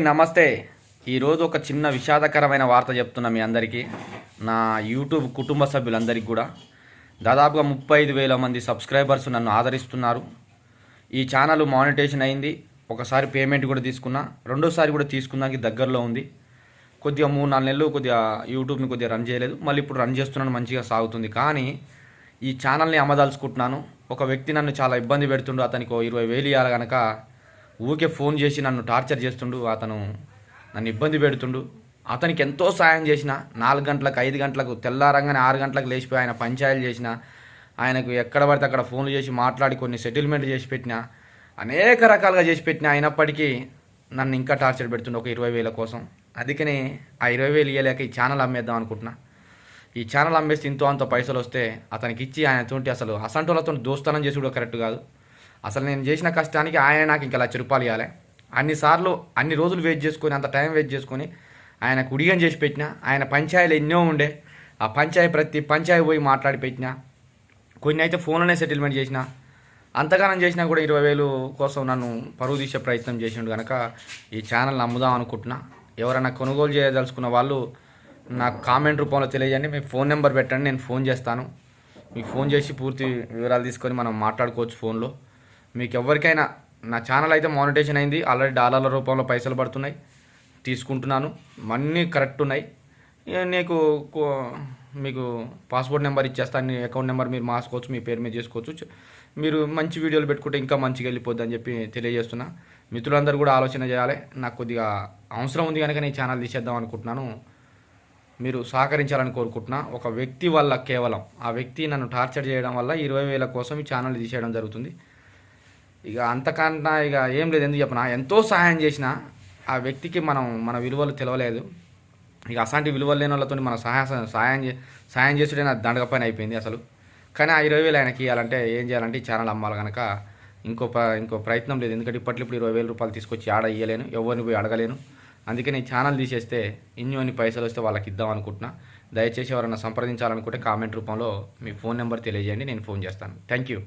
నమస్తే. ఈరోజు ఒక చిన్న విషాదకరమైన వార్త చెప్తున్నా మీ అందరికీ. నా యూట్యూబ్ కుటుంబ సభ్యులందరికీ కూడా. దాదాపుగా ముప్పై ఐదు వేల మంది సబ్స్క్రైబర్స్ నన్ను ఆదరిస్తున్నారు. ఈ ఛానల్ మానిటేషన్ అయింది. ఒకసారి పేమెంట్ కూడా తీసుకున్నా. రెండోసారి కూడా తీసుకున్నానికి దగ్గరలో ఉంది. కొద్దిగా మూడు నాలుగు నెలలు కొద్దిగా యూట్యూబ్ని కొద్దిగా రన్ చేయలేదు. మళ్ళీ ఇప్పుడు రన్ చేస్తున్నాను మంచిగా సాగుతుంది. కానీ ఈ ఛానల్ని అమ్మదలుచుకుంటున్నాను. ఒక వ్యక్తి నన్ను చాలా ఇబ్బంది పెడుతుండు. అతనికి ఇరవై వేలు ఇవ్వాలి కనుక ఊకే ఫోన్ చేసి నన్ను టార్చర్ చేస్తుండు అతను నన్ను ఇబ్బంది పెడుతుండు. అతనికి ఎంతో సాయం చేసిన నాలుగు గంటలకు ఐదు గంటలకు తెల్లారంగానే ఆరు గంటలకు లేచిపోయి ఆయన పంచాయలు చేసిన ఆయనకు ఎక్కడ పడితే అక్కడ ఫోన్లు చేసి మాట్లాడి కొన్ని సెటిల్మెంట్ చేసి పెట్టిన అనేక రకాలుగా చేసి పెట్టిన అయినప్పటికీ నన్ను ఇంకా టార్చర్ పెడుతుండు ఒక ఇరవై వేల కోసం. అందుకని ఆ ఇరవై వేలు ఇవ్వలేక ఈ ఛానల్ అమ్మేద్దాం అనుకుంటున్నా. ఈ ఛానల్ అమ్మేస్తే ఇంతో అంత పైసలు వస్తే అతనికి ఇచ్చి ఆయన తోటి అసలు అసంటోళ్ళతో దోస్తానం చేసి కూడా కరెక్ట్ కాదు. అసలు నేను చేసిన కష్టానికి ఆయన నాకు ఇంకా లక్ష రూపాయలు ఇవ్వాలి. అన్నిసార్లు అన్ని రోజులు వెయిట్ చేసుకొని అంత టైం వెయిట్ చేసుకొని ఆయన కుడిగం చేసి పెట్టిన ఆయన పంచాయతీలు ఎన్నో ఉండే ఆ పంచాయతీ ప్రతి పంచాయతీ పోయి మాట్లాడి పెట్టిన కొన్ని అయితే ఫోన్లోనే సెటిల్మెంట్ చేసిన అంతగానం చేసినా కూడా ఇరవై వేలు కోసం నన్ను పరువు తీసే ప్రయత్నం చేసిండు కనుక ఈ ఛానల్ అమ్ముదాం అనుకుంటున్నా. ఎవరైనా కొనుగోలు చేయదలుచుకున్న వాళ్ళు నాకు కామెంట్ రూపంలో తెలియజేయండి. మీ ఫోన్ నెంబర్ పెట్టండి నేను ఫోన్ చేస్తాను. మీకు ఫోన్ చేసి పూర్తి వివరాలు తీసుకొని మనం మాట్లాడుకోవచ్చు ఫోన్లో మీకు ఎవరికైనా నా ఛానల్ అయితే మానిటేషన్ అయింది. ఆల్రెడీ డాలర్ల రూపంలో పైసలు పడుతున్నాయి. తీసుకుంటున్నాను. అన్నీ కరెక్ట్ ఉన్నాయి. నీకు కో- మీకు పాస్పోర్ట్ నెంబర్ ఇచ్చేస్తాను నీ అకౌంట్ నెంబర్ మీరు మార్చుకోవచ్చు మీ పేరు మీద చేసుకోవచ్చు. మీరు మంచి వీడియోలు పెట్టుకుంటే ఇంకా మంచిగా వెళ్ళిపోద్ది అని చెప్పి తెలియజేస్తున్నా. మిత్రులందరూ కూడా ఆలోచన చేయాలి. నాకు కొద్దిగా అవసరం ఉంది కనుక నేను ఛానల్ తీసేద్దాం అనుకుంటున్నాను. మీరు సహకరించాలని కోరుకుంటున్నా. ఒక వ్యక్తి వల్ల కేవలం ఆ వ్యక్తి నన్ను టార్చర్ చేయడం వల్ల ఇరవై వేల కోసం ఈ ఛానల్ తీసేయడం జరుగుతుంది. ఇక అంతకన్నా ఇక ఏం లేదు ఎందుకు చెప్పనా? ఎంతో సహాయం చేసిన ఆ వ్యక్తికి మనం మన విలువలు తెలవలేదు. ఇక అసంటి విలువలు లేని వాళ్ళతో మన సహాయ సహాయం చే సహాయం చేసుడే నా దండగ పైన అయిపోయింది అసలు. కానీ ఆ ఇరవై వేలు ఆయనకి ఇవ్వాలంటే ఏం చేయాలంటే ఈ ఛానల్ అమ్మాలి కనుక ఇంకో ఇంకో ప్రయత్నం లేదు. ఎందుకంటే ఇప్పట్లో ఇప్పుడు ఇరవై వేల రూపాయలు తీసుకొచ్చి ఆడ ఇవ్వలేను ఎవరిని పోయి అడగలేను. అందుకే నేను ఛానల్ తీసేస్తే ఇన్ని పైసలు వస్తే వాళ్ళకి ఇద్దాం అనుకుంటున్నా. దయచేసి ఎవరైనా సంప్రదించాలనుకుంటే కామెంట్ రూపంలో మీ ఫోన్ నెంబర్ తెలియజేయండి నేను ఫోన్ చేస్తాను. Thank you.